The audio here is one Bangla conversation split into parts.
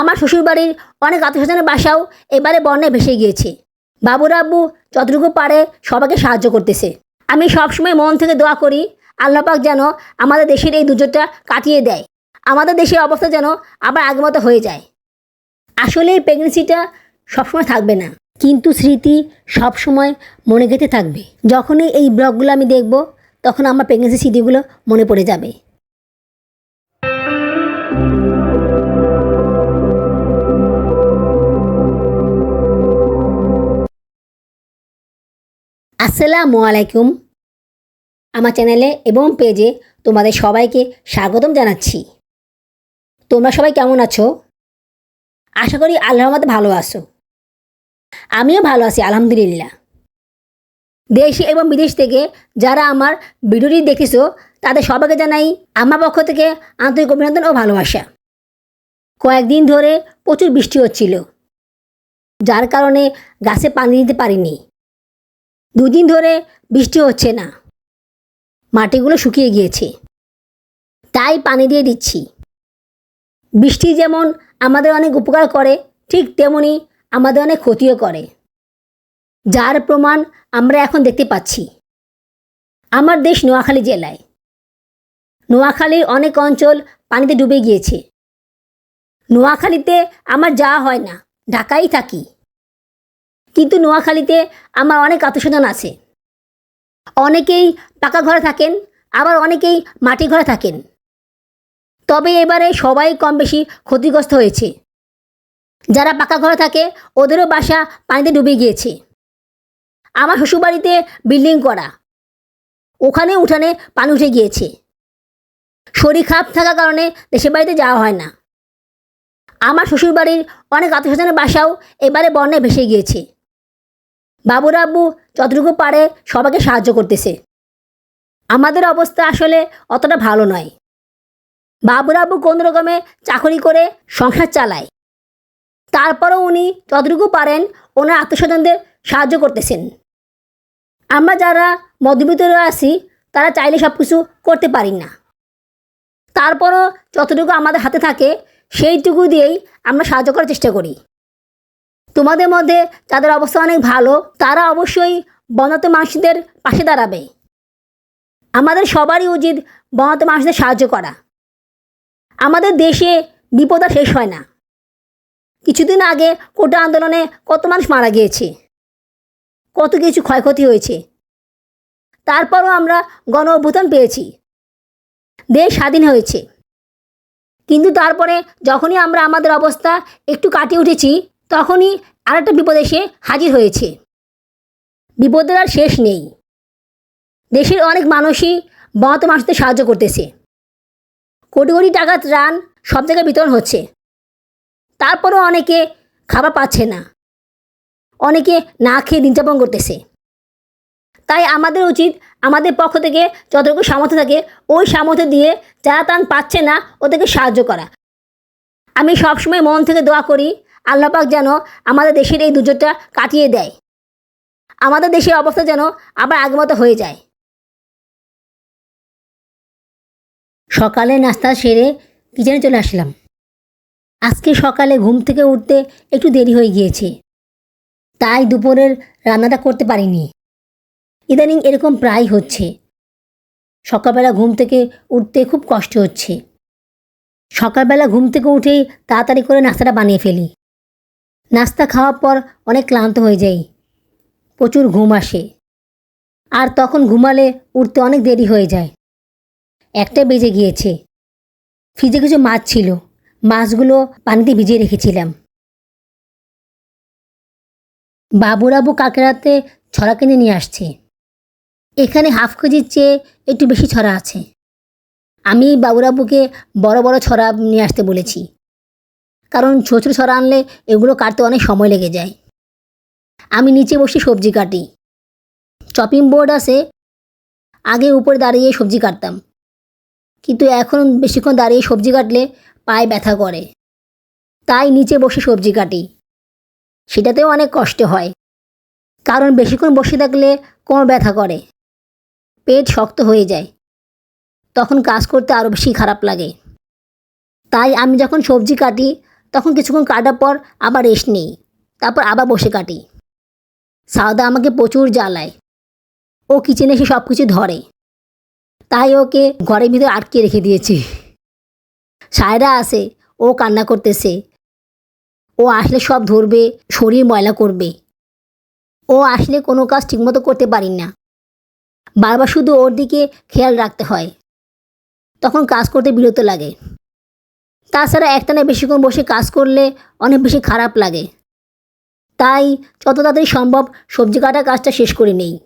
আমার শ্বশুরবাড়ির অনেক আত্মীয়স্বজনের বাসাও এবারে বন্যায় ভেসে গিয়েছে। বাবুর আব্বু যতটুকু পারে সবাইকে সাহায্য করতেছে। আমি সবসময় মন থেকে দোয়া করি আল্লাপাক যেন আমাদের দেশের এই দুর্যোগটা কাটিয়ে দেয়। আমাদের দেশের অবস্থা যেন আবার আগের মতো হয়ে যায়। আসলে এই প্রেগনেন্সিটা সবসময় থাকবে না। কিন্তু স্মৃতি সবসময় মনে গেঁথে থাকবে। যখনই এই ব্লগগুলো আমি দেখব, তখন আমার প্রেগনেন্সি স্মৃতিগুলো মনে পড়ে যাবে। আসসালামু আলাইকুম। আমার চ্যানেলে এবং পেজে তোমাদের সবাইকে স্বাগতম জানাচ্ছি। তোমরা সবাই কেমন আছো? আশা করি আল্লাহর মতো ভালো আছো। আমিও ভালো আছি, আলহামদুলিল্লাহ। দেশ এবং বিদেশ থেকে যারা আমার ভিডিওটি দেখেছ, তাদের সবাইকে জানাই আমার পক্ষ থেকে আন্তরিক অভিনন্দন ও ভালোবাসা। কয়েকদিন ধরে প্রচুর বৃষ্টি হচ্ছিল, যার কারণে গাছে পানি দিতে পারিনি। দুদিন ধরে বৃষ্টি হচ্ছে না। মাটিগুলো শুকিয়ে গিয়েছে। তাই পানি দিয়ে দিচ্ছি। বৃষ্টি যেমন আমাদের অনেক উপকার করে, ঠিক তেমনি আমাদের অনেক ক্ষতিও করে। যার প্রমাণ আমরা এখন দেখতে পাচ্ছি। আমার দেশ নোয়াখালী জেলায়। নোয়াখালীর অনেক অঞ্চল পানিতে ডুবে গিয়েছে। নোয়াখালীতে আমার যাওয়া হয় না। ঢাকাই থাকি। কিন্তু নোয়াখালীতে আমার অনেক আত্মস্বজন আছে। অনেকেই পাকা ঘরে থাকেন, আবার অনেকেই মাটি ঘরে থাকেন। তবে এবারে সবাই কম বেশি ক্ষতিগ্রস্ত হয়েছে। যারা পাকা ঘরে থাকে, ওদেরও বাসা পানিতে ডুবে গিয়েছে। আমার শ্বশুরবাড়িতে বিল্ডিং করা। ওখানে উঠানে পানি উঠে গিয়েছে। শরীর খারাপ থাকার কারণে দেশের বাড়িতে যাওয়া হয় না। আমার শ্বশুরবাড়ির অনেক আত্মীয়স্বজনের বাসাও এবারে বন্যায় ভেসে গিয়েছে। বাবুর আব্বু যতটুকু পারে সবাইকে সাহায্য করতেছে। আমাদের অবস্থা আসলে অতটা ভালো নয়। বাবুর আব্বু কোন রকমে চাকরি করে সংসার চালায়। তারপরও উনি যতটুকু পারেন ওনার আত্মস্বজনদের সাহায্য করতেছেন। আমরা যারা মধ্যবিত্তরা আছি, তারা চাইলে সব কিছু করতে পারি না। তারপরও যতটুকু আমাদের হাতে থাকে, সেইটুকু দিয়েই আমরা সাহায্য করার চেষ্টা করি। তোমাদের মধ্যে যাদের অবস্থা অনেক ভালো, তারা অবশ্যই বনত মানুষদের পাশে দাঁড়াবে। আমাদের সবারই উচিত বনত মানুষদের সাহায্য করা। আমাদের দেশে বিপদ আর শেষ হয় না। কিছুদিন আগে কোটা আন্দোলনে কত মানুষ মারা গিয়েছে, কত কিছু ক্ষয়ক্ষতি হয়েছে। তারপরও আমরা গণ অভ্যুত্থান পেয়েছি। দেশ স্বাধীন হয়েছে। কিন্তু তারপরে যখনই আমরা আমাদের অবস্থা একটু কাটিয়ে উঠেছি তখনই আরেকটা বিপদ এসে হাজির হয়েছে। বিপদের আর শেষ নেই। দেশের অনেক মানুষই বনত মানুষদের সাহায্য করতেছে। কোটি কোটি টাকা ত্রাণ সব জায়গায় বিতরণ হচ্ছে। তারপরও অনেকে খাবার পাচ্ছে না। অনেকে না খেয়ে দিনযাপন করতেছে। তাই আমাদের উচিত আমাদের পক্ষ থেকে যতটুকু সামর্থ্য থাকে ওই সামর্থ্য দিয়ে যারা ত্রাণ পাচ্ছে না ওদেরকে সাহায্য করা। আমি সবসময় মন থেকে দোয়া করি আল্লাপাক যেন আমাদের দেশের এই দুর্যোগটা কাটিয়ে দেয়। আমাদের দেশের অবস্থা যেন আবার আগের মতো হয়ে যায়। সকালে নাস্তা সেরে কিচেনে চলে আসলাম। আজকে সকালে ঘুম থেকে উঠতে একটু দেরি হয়ে গিয়েছে। তাই দুপুরের রান্নাটা করতে পারিনি। ইদানিং এরকম প্রায় হচ্ছে। সকালবেলা ঘুম থেকে উঠতে খুব কষ্ট হচ্ছে। সকালবেলা ঘুম থেকে উঠেই তাড়াতাড়ি করে নাস্তাটা বানিয়ে ফেলি। নাস্তা খাওয়ার পর অনেক ক্লান্ত হয়ে যাই। প্রচুর ঘুম আসে। আর তখন ঘুমালে উঠতে অনেক দেরি হয়ে যায়। একটা বেজে গিয়েছে। ফ্রিজে কিছু মাছ ছিল। মাছগুলো পানিতে ভিজিয়ে রেখেছিলাম। বাবুরাবু কাকেরাতে ছড়া কিনে নিয়ে আসছে। এখানে হাফ কেজির চেয়ে একটু বেশি ছড়া আছে। আমি বাবুরাবুকে বড় বড় ছড়া নিয়ে আসতে বলেছি। কারণ ছোটো ছড়া আনলে এগুলো কাটতে অনেক সময় লেগে যায়। আমি নিচে বসে সবজি কাটি। চপিং বোর্ড আছে, আগে উপরে দাঁড়িয়ে সবজি কাটতাম। কিন্তু এখন বেশিক্ষণ দাঁড়িয়ে সবজি কাটলে পায়ে ব্যথা করে। তাই নিচে বসে সবজি কাটি। সেটাতেও অনেক কষ্ট হয়। কারণ বেশিক্ষণ বসে থাকলে কোমর ব্যথা করে। পেট শক্ত হয়ে যায়। তখন কাজ করতে আরও বেশি খারাপ লাগে। তাই আমি যখন সবজি কাটি তখন কিছুক্ষণ কাটার পর আবার রেস্ট নেই। তারপর আবার বসে কাটি। সাউদা আমাকে প্রচুর জ্বালায়। ও কিচেনে এসে সব কিছু ধরে। তাই ওকে ঘরের ভিতরে আটকে রেখে দিয়েছি। সায়রা আসে, ও কান্না করতেছে। ও আসলে সব ধরবে, শরীর ময়লা করবে। ও আসলে কোনো কাজ ঠিকমতো করতে পারি না। বারবার শুধু ওর দিকে খেয়াল রাখতে হয়। তখন কাজ করতে বিরত লাগে। তাছাড়া একটানে বেশিক্ষণ বসে কাজ করলে অনেক বেশি খারাপ লাগে। তাই যত তাড়াতাড়ি সম্ভব সবজি কাটা কাজটা শেষ করে নেই।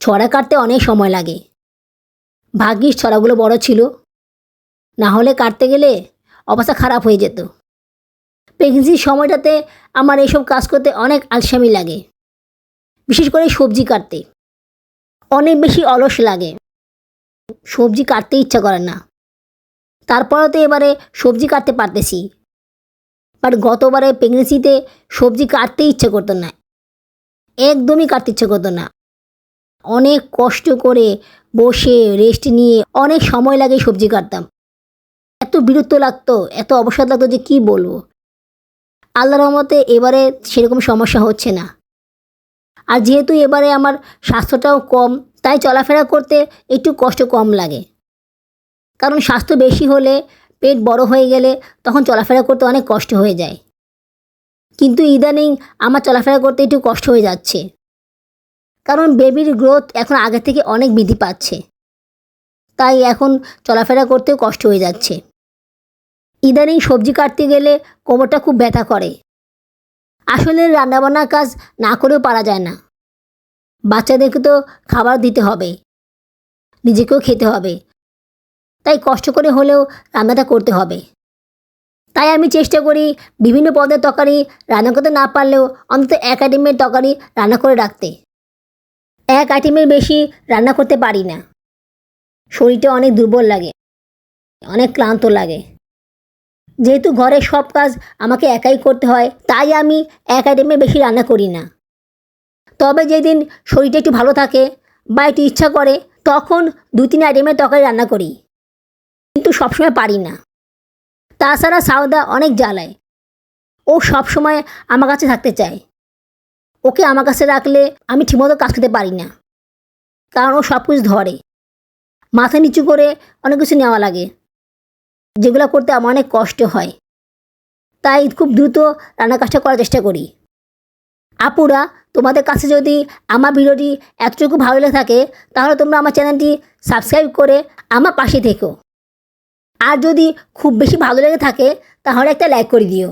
ছড়া কাটতে অনেক সময় লাগে। ভাগ্যিস ছড়াগুলো বড় ছিল। না হলে কাটতে গেলে অবস্থা খারাপ হয়ে যেত। প্রেগনেন্সির সময়টাতে আমার এইসব কাজ করতে অনেক আলসামি লাগে। বিশেষ করে সবজি কাটতে। অনেক বেশি অলস লাগে। সবজি কাটতে ইচ্ছা করে না। তারপরেও তো এবারে সবজি কাটতে পারতেছি। বাট গতবারে প্রেগনেন্সিতে সবজি কাটতে ইচ্ছে করতো না। একদমই কাটতে ইচ্ছে করতো না। অনেক কষ্ট করে বসে রেস্ট নিয়ে অনেক সময় লাগে সবজি কাটতাম। এত বিরক্ত লাগতো, এত অবসাদ লাগতো যে কি বলব? আল্লাহ রহমতে এবারে সেরকম সমস্যা হচ্ছে না। আর যেহেতু এবারে আমার স্বাস্থ্যটাও কম, তাই চলাফেরা করতে একটু কষ্ট কম লাগে। কারণ স্বাস্থ্য বেশি হলে পেট বড় হয়ে গেলে তখন চলাফেরা করতে অনেক কষ্ট হয়ে যায়। কিন্তু ইদানিং আমার চলাফেরা করতে একটু কষ্ট হয়ে যাচ্ছে। কারণ বেবির গ্রোথ এখন আগে থেকে অনেক বৃদ্ধি পাচ্ছে। তাই এখন চলাফেরা করতেও কষ্ট হয়ে যাচ্ছে। ইদানিং সবজি কাটতে গেলে কোমরটা খুব ব্যথা করে। আসলে রান্নাবান্নার কাজ না করেও পারা যায় না। বাচ্চাদেরকে তো খাবার দিতে হবে। নিজেকেও খেতে হবে। তাই কষ্ট করে হলেও রান্নাটা করতে হবে। তাই আমি চেষ্টা করি বিভিন্ন পদের তরকারি রান্না করতে না পারলেও অন্তত এক আইটেমের তরকারি রান্না করে রাখতে। এক আইটেমের বেশি রান্না করতে পারি না। শরীরটা অনেক দুর্বল লাগে, অনেক ক্লান্ত লাগে। যেহেতু ঘরের সব কাজ আমাকে একাই করতে হয়, তাই আমি এক আইটেমের বেশি রান্না করি না। তবে যেদিন শরীরটা একটু ভালো থাকে বা একটু ইচ্ছা করে, তখন দু তিন আইটেমের তরকারি রান্না করি। কিন্তু সবসময় পারি না। তাছাড়া সাউদা অনেক জ্বালায়। ও সবসময় আমার কাছে থাকতে চায়। ওকে আমার কাছে রাখলে আমি ঠিকমতো কাজ করতে পারি না। কারণ ও সব কিছু ধরে। মাথা নিচু করে অনেক কিছু নেওয়া লাগে। যেগুলো করতে আমার অনেক কষ্ট হয়। তাই খুব দ্রুত রান্নার কাজটা করার চেষ্টা করি। আপুরা, তোমাদের কাছে যদি আমার ভিডিওটি এতটুকু ভালো লেগে থাকে, তাহলে তোমরা আমার চ্যানেলটি সাবস্ক্রাইব করে আমার পাশে থেকো। আর যদি খুব বেশি ভালো লেগে থাকে, তাহলে একটা লাইক করে দিও।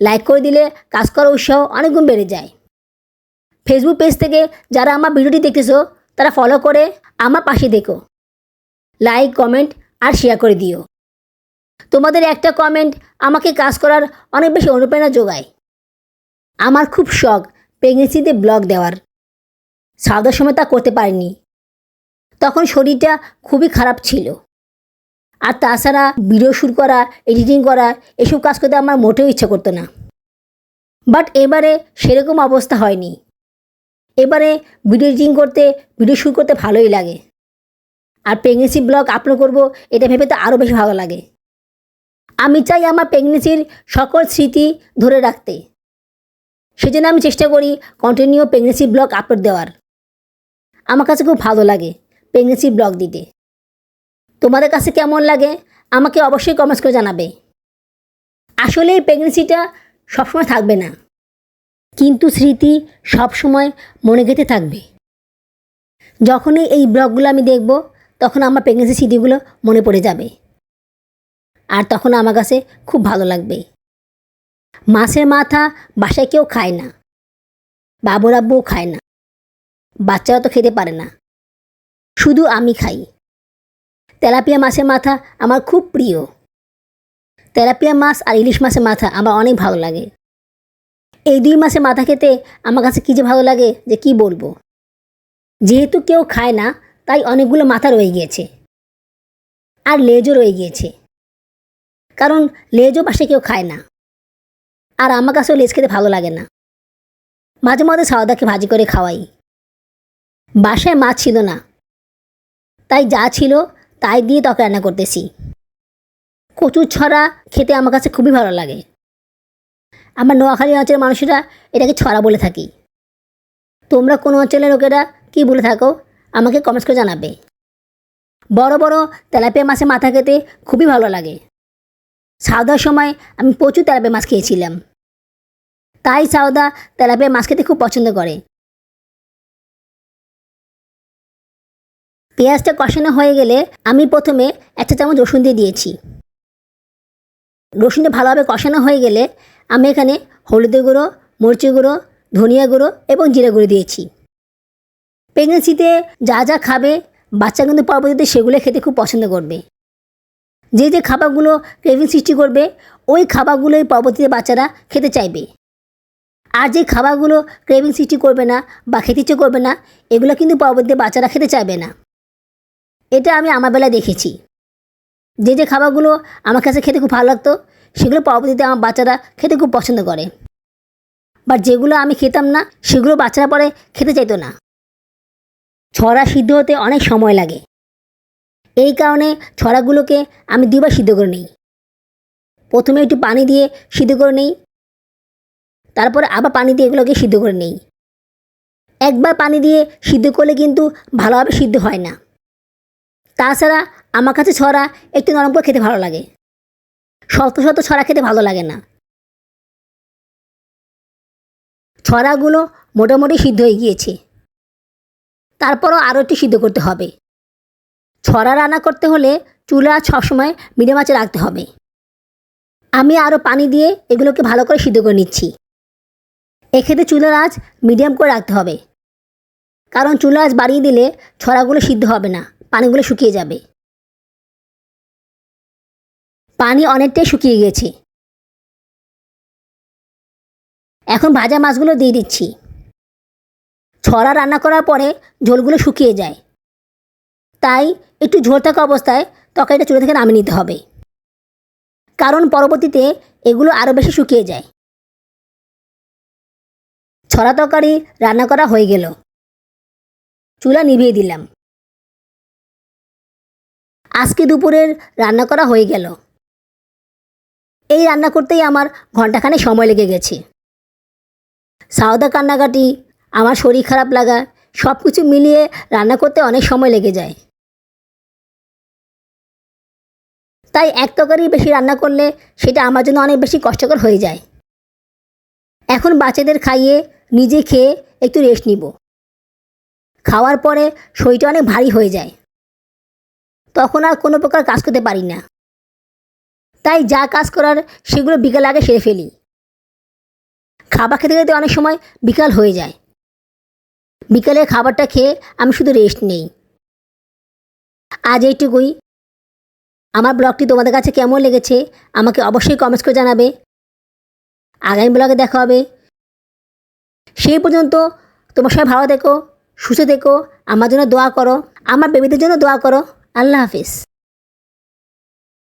লাইক করে দিলে কাজ করার উৎসাহ অনেক গুণ বেড়ে যায়। ফেসবুক পেজ থেকে যারা আমার ভিডিওটি দেখতেছো, তারা ফলো করে আমার পাশে দেখো। লাইক কমেন্ট আর শেয়ার করে দিও। তোমাদের একটা কমেন্ট আমাকে কাজ করার অনেক বেশি অনুপ্রেরণা যোগায়। আমার খুব শখ প্রেগনেন্সিতে ব্লগ দেওয়ার। সাউদার সময় তা করতে পারিনি। তখন শরীরটা খুবই খারাপ ছিল। আর তাছাড়া ভিডিও শ্যুট করা এডিটিং করা, এসব কাজ করতে আমার মোটেও ইচ্ছা করতো না। বাট এবারে সেরকম অবস্থা হয়নি। এবারে ভিডিও এডিটিং করতে ভিডিও শ্যুট করতে ভালোই লাগে। আর প্রেগনেন্সি ব্লগ আপলোড করব, এটা ভেবে তো আরও বেশি ভালো লাগে। আমি চাই আমার প্রেগনেন্সির সকল স্মৃতি ধরে রাখতে। সেজন্য আমি চেষ্টা করি কন্টিনিউ প্রেগনেন্সি ব্লগ আপলোড দেওয়ার। আমার কাছে খুব ভালো লাগে প্রেগনেন্সি ব্লগ দিতে। তোমাদের কাছে কেমন লাগে আমাকে অবশ্যই কমেন্টস করে জানাবে। আসলে এই প্রেগনেন্সিটা সবসময় থাকবে না। কিন্তু স্মৃতি সবসময় মনে গেঁথে থাকবে। যখনই এই ব্লগগুলো আমি দেখব, তখন আমার প্রেগনেন্সি স্মৃতিগুলো মনে পড়ে যাবে। আর তখন আমার কাছে খুব ভালো লাগবে। মাছের মাথা বাসায় কেউ খায় না। বাবুর আব্বুও খায় না। বাচ্চারা তো খেতে পারে না। শুধু আমি খাই। তেলাপিয়া মাছের মাথা আমার খুব প্রিয়। তেলাপিয়া মাছ আর ইলিশ মাছের মাথা আমার অনেক ভালো লাগে। এই দুই মাছের মাথা খেতে আমার কাছে কী যে ভালো লাগে যে কি বলব? যেহেতু কেউ খায় না, তাই অনেকগুলো মাথা রয়ে গিয়েছে। আর লেজও রয়ে গিয়েছে। কারণ লেজও পাশে কেউ খায় না। আর আমার কাছেও লেজ খেতে ভালো লাগে না। মাঝে মাঝে সাওদাকে ভাজি করে খাওয়াই। বাসায় মাছ ছিল না। তাই যা ছিল তাই দিয়ে তরকারি রান্না করতেছি। কচুর ছড়া খেতে আমার কাছে খুবই ভালো লাগে। আমার নোয়াখালী অঞ্চলের মানুষেরা এটাকে ছড়া বলে থাকি। তোমরা কোন অঞ্চলের লোকেরা কী বলে থাকো, আমাকে কমেন্টস করে জানাবে। বড় বড় তেলাপিয়া মাছের মাথা খেতে খুবই ভালো লাগে। সাউদার সময় আমি প্রচুর তেলাপিয়া মাছ খেয়েছিলাম। তাই সাউদা তেলাপিয়া মাছ খেতে খুব পছন্দ করে। পেঁয়াজটা কষানো হয়ে গেলে আমি প্রথমে একটা চামচ রসুন দিয়ে দিয়েছি। রসুনটা ভালোভাবে কষানো হয়ে গেলে আমি এখানে হলুদের গুঁড়ো মরিচের গুঁড়ো, ধনিয়া গুঁড়ো এবং জিরা গুঁড়ো দিয়েছি। প্রেগনেন্সিতে যা যা খাবে, বাচ্চা কিন্তু পরবর্তীতে সেগুলো খেতে খুব পছন্দ করবে। যে যে খাবারগুলো ক্রেভিং সৃষ্টি করবে, ওই খাবারগুলোই পরবর্তীতে বাচ্চারা খেতে চাইবে। আর যে খাবারগুলো ক্রেভিং সৃষ্টি করবে না বা খেতে ইচ্ছে করবে না, এগুলো কিন্তু পরবর্তীতে বাচ্চারা খেতে চাইবে না। এটা আমি আমার বেলায় দেখেছি। যে যে খাবারগুলো আমার কাছে খেতে খুব ভালো লাগতো, সেগুলো পরবর্তীতে আমার বাচ্চারা খেতে খুব পছন্দ করে। বাট যেগুলো আমি খেতাম না, সেগুলো বাচ্চারা পরে খেতে চাইতো না। ছড়া সিদ্ধ হতে অনেক সময় লাগে। এই কারণে ছড়াগুলোকে আমি দুবার সিদ্ধ করে নিই। প্রথমে একটু পানি দিয়ে সিদ্ধ করে নিই। তারপরে আবার পানি দিয়ে এগুলোকে সিদ্ধ করে নিই। একবার পানি দিয়ে সিদ্ধ করলে কিন্তু ভালোভাবে সিদ্ধ হয় না। তাছাড়া আমার কাছে ছড়া একটু নরম করে খেতে ভালো লাগে। শত শত ছড়া খেতে ভালো লাগে না। ছড়াগুলো মোটামুটি সিদ্ধ হয়ে গিয়েছে। তারপরও আরও একটু সিদ্ধ করতে হবে। ছড়া রান্না করতে হলে চুলা সবসময় মিডিয়াম আঁচে রাখতে হবে। আমি আরও পানি দিয়ে এগুলোকে ভালো করে সিদ্ধ করে নিচ্ছি। এক্ষেত্রে চুলার আঁচ মিডিয়াম করে রাখতে হবে। কারণ চুলার আঁচ বাড়িয়ে দিলে ছড়াগুলো সিদ্ধ হবে না। পানিগুলো শুকিয়ে যাবে। পানি অনেকটাই শুকিয়ে গেছে। এখন ভাজা মাছগুলো দিয়ে দিচ্ছি। ছড়া রান্না করার পরে ঝোলগুলো শুকিয়ে যায়। তাই একটু ঝোল থাকা অবস্থায় তরকারিটা চুলে থেকে নামিয়ে নিতে হবে। কারণ পরবর্তীতে এগুলো আরও বেশি শুকিয়ে যায়। ছড়া তরকারি রান্না করা হয়ে গেল। চুলা নিভিয়ে দিলাম। আজকে দুপুরের রান্না করা হয়ে গেল। এই রান্না করতেই আমার ঘন্টাখানে সময় লেগে গেছে। সাউদা কান্নাকাটি, আমার শরীর খারাপ লাগা সব কিছু মিলিয়ে রান্না করতে অনেক সময় লেগে যায়। তাই এক তরকারি বেশি রান্না করলে সেটা আমার জন্য অনেক বেশি কষ্টকর হয়ে যায়। এখন বাচ্চাদের খাইয়ে নিজে খেয়ে একটু রেস্ট নিব। খাওয়ার পরে শরীরটা অনেক ভারী হয়ে যায়। তখন আর কোনো প্রকার কাজ করতে পারি না। তাই যা কাজ করার সেগুলো বিকাল আগে সেরে ফেলি। খাবার খেতে খেতে অনেক সময় বিকাল হয়ে যায়। বিকালে খাবারটা খেয়ে আমি শুধু রেস্ট নেই। আজ এইটুকুই। আমার ব্লগটি তোমাদের কাছে কেমন লেগেছে আমাকে অবশ্যই কমেন্টস করে জানাবে। আগামী ব্লগে দেখা হবে। সেই পর্যন্ত তোমার সবাই ভালো দেখো সুস্থ থেকো, আমার জন্য দোয়া করো, আমার বেবিদের জন্য দোয়া করো। আল্লাহ হাফিজ।